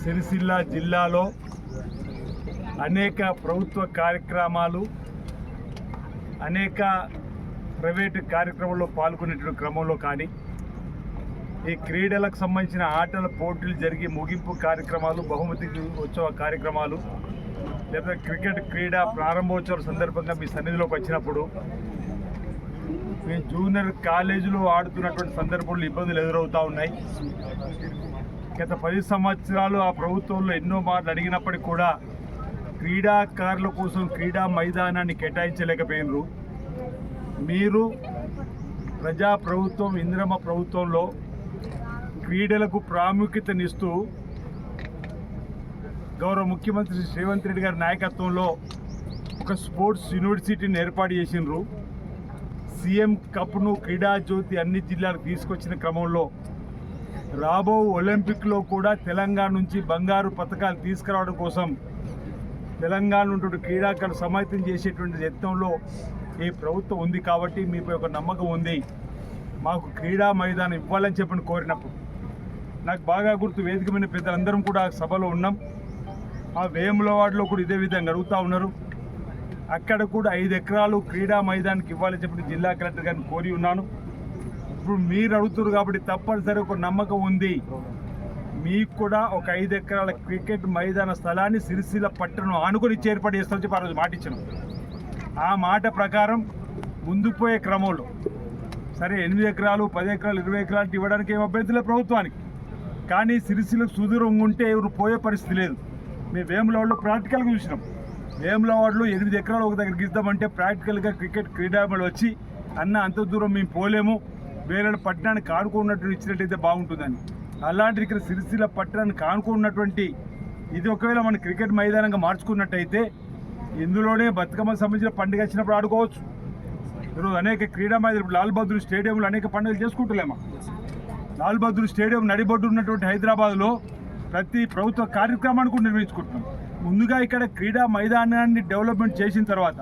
సిరిసిల్ల జిల్లాలో అనేక ప్రభుత్వ కార్యక్రమాలు అనేక ప్రైవేటు కార్యక్రమంలో పాల్గొనేటువంటి క్రమంలో కానీ ఈ క్రీడలకు సంబంధించిన ఆటల పోటీలు జరిగి ముగింపు కార్యక్రమాలు బహుమతి ఉత్సవ కార్యక్రమాలు లేదా క్రికెట్ క్రీడ ప్రారంభోత్సవం సందర్భంగా మీ సన్నిధిలోకి వచ్చినప్పుడు మేము జూనియర్ కాలేజీలో ఆడుతున్నటువంటి సందర్భంలో ఇబ్బందులు ఎదురవుతూ ఉన్నాయి. గత పది సంవత్సరాలు ఆ ప్రభుత్వంలో ఎన్నో మార్లు అడిగినప్పటికీ కూడా క్రీడాకారుల కోసం క్రీడా మైదానాన్ని కేటాయించలేకపోయినరు. మీరు ప్రజా ప్రభుత్వం ఇందిరమ్మ ప్రభుత్వంలో క్రీడలకు ప్రాముఖ్యతనిస్తూ గౌరవ ముఖ్యమంత్రి శ్రీవంత్ రెడ్డి గారి నాయకత్వంలో ఒక స్పోర్ట్స్ యూనివర్సిటీని ఏర్పాటు చేసినారు సీఎం కప్ను క్రీడా జ్యోతి అన్ని జిల్లాలకు తీసుకొచ్చిన క్రమంలో రాబో ఒలింపిక్లో కూడా తెలంగాణ నుంచి బంగారు పథకాలు తీసుకురావడం కోసం తెలంగాణ నుండి క్రీడాకారులు సమాయత్తం చేసేటువంటి యత్నంలో ఈ ప్రభుత్వం ఉంది కాబట్టి మీపై ఒక నమ్మకం ఉంది. మాకు క్రీడా మైదానం ఇవ్వాలని చెప్పని కోరినప్పుడు నాకు బాగా గుర్తు వేదిక మీద పెద్దలందరం కూడా సభలో ఉన్నాం. ఆ వేములవాడలో కూడా ఇదే విధంగా అడుగుతూ ఉన్నారు. అక్కడ కూడా ఐదు ఎకరాలు క్రీడా మైదానికి ఇవ్వాలని చెప్పి జిల్లా కలెక్టర్ గారిని కోరి ఉన్నాను. ఇప్పుడు మీరు అడుగుతారు కాబట్టి తప్పనిసరి ఒక నమ్మకం ఉంది. మీకు కూడా ఒక ఐదు ఎకరాల క్రికెట్ మైదాన స్థలాన్ని సిరిసిల్ల పట్టణం ఆనుకొని చేర్పాటు ఏర్పాటు చేస్తామని చెప్పి ఆ రోజు మాట ఇచ్చాను. ఆ మాట ప్రకారం ముందు పోయే క్రమంలో సరే ఎనిమిది ఎకరాలు పది ఎకరాలు ఇరవై ఎకరాలు ఇవ్వడానికి ఏం అభ్యర్థులే ప్రభుత్వానికి. కానీ సిరిసిలకు సుదూరం ఉంటే ఎవరు పోయే పరిస్థితి లేదు. మేము వేములవాడలో ప్రాక్టికల్గా చూసినాం. వేములవాడలో ఎనిమిది ఎకరాలు ఒక దగ్గర గిద్దామంటే ప్రాక్టికల్గా క్రికెట్ క్రీడామలు వచ్చి అన్న అంత దూరం మేము పోలేము. వేరే పట్టణానికి ఆడుకున్నట్టు ఇచ్చినట్టయితే బాగుంటుందని. అలాంటి ఇక్కడ సిరిసిల్ల పట్టణాన్ని కానుకున్నటువంటి ఇది ఒకవేళ మన క్రికెట్ మైదానంగా మార్చుకున్నట్టయితే ఇందులోనే బతుకమ్మకు సంబంధించిన పండుగ వచ్చినప్పుడు ఆడుకోవచ్చు. ఈరోజు అనేక క్రీడా మైదానం లాల్ బహదూర్ స్టేడియంలో అనేక పండుగలు చేసుకుంటలేమా? లాల్ బహదూర్ స్టేడియం నడిబొడ్డు ఉన్నటువంటి హైదరాబాద్లో ప్రతి ప్రభుత్వ కార్యక్రమాన్ని కూడా నిర్వహించుకుంటున్నాం. ముందుగా ఇక్కడ క్రీడా మైదానాన్ని డెవలప్మెంట్ చేసిన తర్వాత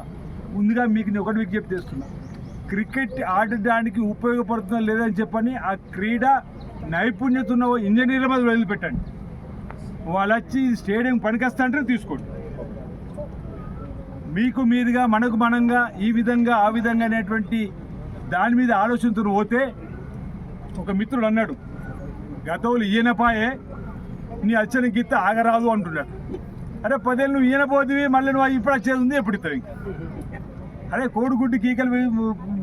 ముందుగా మీకు నేను ఒకటి విజ్ఞప్తి చేస్తున్నా. క్రికెట్ ఆడడానికి ఉపయోగపడుతుందా లేదని చెప్పని ఆ క్రీడ నైపుణ్యత ఉన్న ఇంజనీర్ల మీద వదిలిపెట్టండి. వాళ్ళు వచ్చి స్టేడియం పనికొస్తా అంటే తీసుకోండి. మీకు మీదుగా మనకు మనంగా ఈ విధంగా ఆ విధంగా అనేటువంటి దాని మీద ఆలోచనతో పోతే ఒక మిత్రుడు అన్నాడు గతవులు ఈయనపాయే నీ అచ్చని గీత ఆగరాదు అంటున్నాడు. అరే పదేళ్ళు నువ్వు ఈయన మళ్ళీ నువ్వు ఇప్పుడు వచ్చేది ఉంది ఎప్పుడు ఇస్తావు అరే కోడిగుడ్డు కీకలు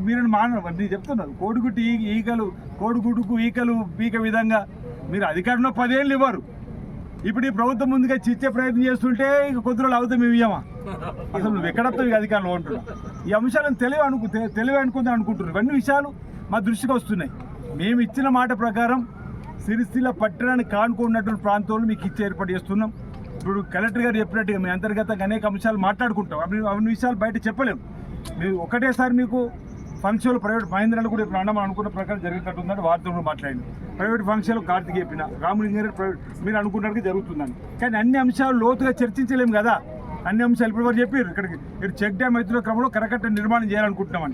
మీరు మాన నేను చెప్తున్నారు కోడిగుడ్డు ఈ ఈకలు కోడిగుడ్డుకు ఈకలు పీక విధంగా మీరు అధికారంలో పదేళ్ళు ఇవ్వరు. ఇప్పుడు ఈ ప్రభుత్వం ముందుగా చిచ్చే ప్రయత్నం చేస్తుంటే ఇక కొద్ది రోజులు అవుతాం మేము ఇయ్యమా? అసలు నువ్వు ఎక్కడత్తావు ఇక అధికారంలో ఉంటున్నా ఈ అంశాలను తెలివి అనుకు తెలివి అనుకుందాం అనుకుంటున్నారు. ఇవన్నీ విషయాలు మా దృష్టికి వస్తున్నాయి. మేము ఇచ్చిన మాట ప్రకారం సిరిసిల్ల పట్టణానికి కానుకున్నటువంటి ప్రాంతంలో మీకు ఇచ్చి ఏర్పాటు చేస్తున్నాం. ఇప్పుడు కలెక్టర్ గారు చెప్పినట్టుగా మీ అంతర్గతంగా అనేక అంశాలు మాట్లాడుకుంటాం. అవి అవన్నీ విషయాలు బయట చెప్పలేము. మీరు ఒకటేసారి మీకు ఫంక్షన్లు ప్రైవేట్ మహేంద్రాలు కూడా ఇప్పుడు అన్నం అనుకున్న ప్రకారం జరిగేటట్టుందని వారితో కూడా మాట్లాడింది. ప్రైవేట్ ఫంక్షన్లు కార్తీక్ చెప్పిన రాములింగ ఇంజనీర్ ప్రైవేట్ మీరు అనుకున్నట్టుగా జరుగుతుందని. కానీ అన్ని అంశాలు లోతుగా చర్చించలేము కదా. అన్ని అంశాలు ఇప్పుడు వారు చెప్పారు? ఇక్కడికి ఇక్కడ చెక్ డ్యామ్ ఎత్తున క్రమంలో కరకట్ట నిర్మాణం చేయాలనుకుంటున్నామని.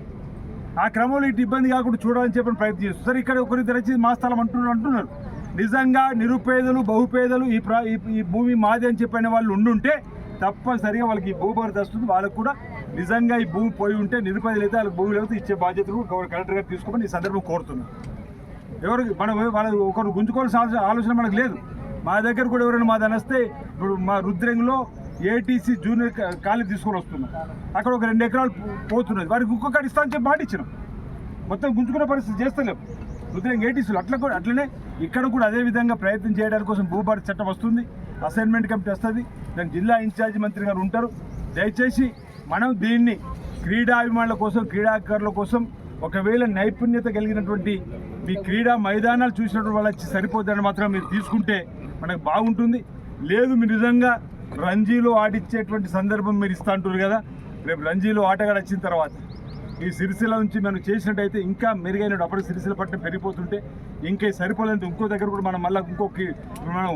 ఆ క్రమంలో ఇటు ఇబ్బంది కాకుండా చూడాలని చెప్పని ప్రయత్నం చేస్తారు సరే ఇక్కడ ఒకరి తెరచి మా స్థలం అంటున్నారు అంటున్నారు. నిజంగా నిరుపేదలు బహుపేదలు ఈ ప్రా ఈ- భూమి మాది అని చెప్పిన వాళ్ళు ఉండుంటే తప్పనిసరిగా వాళ్ళకి ఈ భూభారత వస్తుంది. వాళ్ళకు కూడా నిజంగా ఈ భూమి పోయి ఉంటే నిరుపేదలు అయితే వాళ్ళకి భూమి లేకపోతే ఇచ్చే బాధ్యతలు కలెక్టర్ గారు తీసుకోమని ఈ సందర్భం కోరుతున్నాను ఎవరికి మనం వాళ్ళ ఒకరు గుంజుకోవాల్సిన ఆలోచన- ఆలోచన మనకు లేదు. మా దగ్గర కూడా ఎవరైనా మా దాని వస్తే ఇప్పుడు మా రుద్రంగిలో ఏటీసీ జూనియర్ ఖాళీ కాలేజ్ తీసుకొని వస్తున్నాం. అక్కడ ఒక రెండు ఎకరాలు పోతున్నది. వారికి ఇంకొకటి ఇస్తా అని చెప్పి మాట ఇచ్చినాం. మొత్తం గుంజుకునే పరిస్థితి చేస్తలేం. రుద్రంగి ఏటీసీలు అట్లా కూడా అట్లనే ఇక్కడ కూడా అదే విధంగా ప్రయత్నం చేయడానికి కోసం భూభారత చట్టం వస్తుంది. అసైన్మెంట్ కమిటీ వస్తుంది. దాని జిల్లా ఇన్ఛార్జి మంత్రి గారు ఉంటారు. దయచేసి మనం దీన్ని క్రీడాభిమానుల కోసం క్రీడాకారుల కోసం ఒకవేళ నైపుణ్యత కలిగినటువంటి మీ క్రీడా మైదానాలు చూసినటువంటి వాళ్ళు వచ్చి సరిపోతుందని మాత్రం మీరు తీసుకుంటే మనకు బాగుంటుంది. లేదు మీరు నిజంగా రంజీలో ఆడిచ్చేటువంటి సందర్భం మీరు ఇస్తా అంటారు కదా రేపు రంజీలో ఆటగాడు వచ్చిన తర్వాత ఈ సిరిసిల నుంచి మనం చేసినట్టయితే ఇంకా మెరుగైన అప్పుడు సిరిసిల పట్టణం పెరిగిపోతుంటే ఇంకా సరిపోలేదు ఇంకో దగ్గర కూడా మనం మళ్ళీ ఇంకొక మనం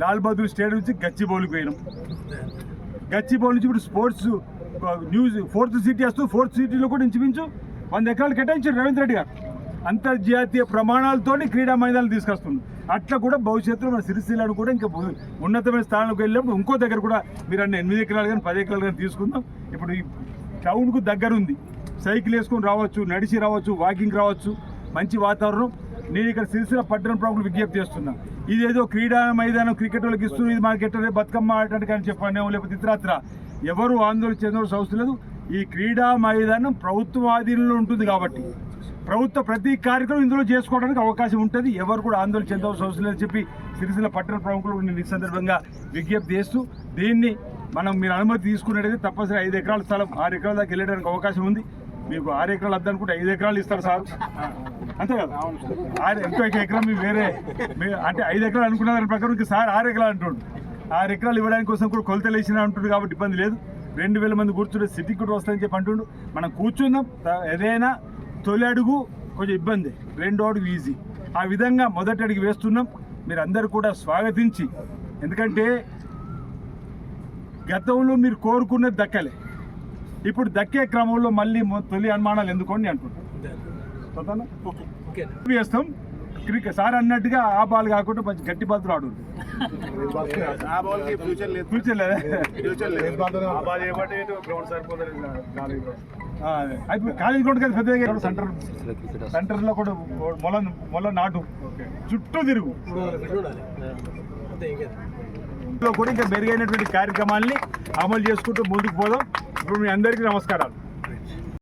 లాల్ బహదూర్ స్టేడియం నుంచి గచ్చిబౌలికి పోయినాం. గచ్చిబౌలి నుంచి ఇప్పుడు స్పోర్ట్స్ న్యూస్ ఫోర్త్ సిటీ వస్తూ ఫోర్త్ సిటీలో కూడా ఇంచుమించు వంద ఎకరాలు కేటాయించారు రవీంద్ర రెడ్డి గారు. అంతర్జాతీయ ప్రమాణాలతోని క్రీడా మైదానాలు తీసుకొస్తుంది. అట్లా కూడా భవిష్యత్తులో మన సిరిసిల్లను కూడా ఇంకా ఉన్నతమైన స్థానాలకు వెళ్ళినప్పుడు ఇంకో దగ్గర కూడా మీరు అన్న ఎనిమిది ఎకరాలు కానీ పది ఎకరాలు కానీ తీసుకుందాం. ఇప్పుడు ఈ టౌన్కు దగ్గర ఉంది సైకిల్ వేసుకొని రావచ్చు నడిచి రావచ్చు వాకింగ్ రావచ్చు. మంచి వాతావరణం. నేను ఇక్కడ సిరిసిల్ల పట్టణ ప్రముఖులు విజ్ఞప్తి చేస్తున్నా. ఇదేదో క్రీడా మైదానం క్రికెట్ వాళ్ళకి ఇస్తూ ఇది మనకి ఎట్లా బతుకమ్మ ఆడటానికి అని చెప్పాను లేకపోతే ఇతరత్ర. ఎవరు ఆందోళన చెందవలసిన అవసరం లేదు. ఈ క్రీడా మైదానం ప్రభుత్వ ఆధీనంలో ఉంటుంది కాబట్టి ప్రభుత్వ ప్రతి కార్యక్రమం ఇందులో చేసుకోవడానికి అవకాశం ఉంటుంది. ఎవరు కూడా ఆందోళన చెందవలసిన అవసరం లేదని చెప్పి సిరిసిల్ల పట్టణ ప్రముఖులు నేను ఈ సందర్భంగా విజ్ఞప్తి చేస్తూ దీన్ని మనం మీరు అనుమతి తీసుకున్నట్టయితే తప్పనిసరి ఐదు ఎకరాల స్థలం ఆరు ఎకరాల దాకా వెళ్ళడానికి అవకాశం ఉంది. మీకు ఆరు ఎకరాలు వద్దనుకుంటే ఐదు ఎకరాలు ఇస్తారు సార్. అంతే కదా? ఆరు ఇంకో ఎకరం వేరే అంటే ఐదు ఎకరాలు అనుకున్న దాని ప్రకారం ఇంకా సార్ ఆరు ఎకరాలు అంటుండు. ఆరు ఎకరాలు ఇవ్వడానికి కోసం కూడా కొలతలు వేసిన అంటుండు కాబట్టి ఇబ్బంది లేదు. రెండు వేల మంది కూర్చుంటే సిటీకి కూడా వస్తాయని చెప్పి అంటుండు. మనం కూర్చుందాం ఏదైనా తొలి అడుగు కొంచెం ఇబ్బంది. రెండో అడుగు ఈజీ. ఆ విధంగా మొదటి అడుగు వేస్తున్నాం. మీరు అందరూ కూడా స్వాగతించి. ఎందుకంటే గతంలో మీరు కోరుకున్నది దక్కలే. ఇప్పుడు దక్కే క్రమంలో మళ్ళీ తొలి అనుమానాలు ఎందుకోండి అంటున్నాను వేస్తాం క్రికెట్ సార్ అన్నట్టుగా ఆ బాల్ కాకుండా మంచి గట్టి బాల్ ఆడు ఆ బాల్కి ఫ్యూచర్ లేదు ఫ్యూచర్ ఫ్యూచర్ లేదు ఆ బాల్ ఏమంటే గ్రౌండ్ సరిపోతుంది కాలేజ్ గ్రౌండ్ కదా పెద్దగా సెంటర్ సెంటర్లో కూడా మొల మొల నాటు చుట్టూ తిరుగు ఇంట్లో కూడా ఇంకా మెరుగైనటువంటి కార్యక్రమాల్ని అమలు చేసుకుంటూ ముందుకు పోదాం ఇప్పుడు మీ అందరికీ నమస్కారాలు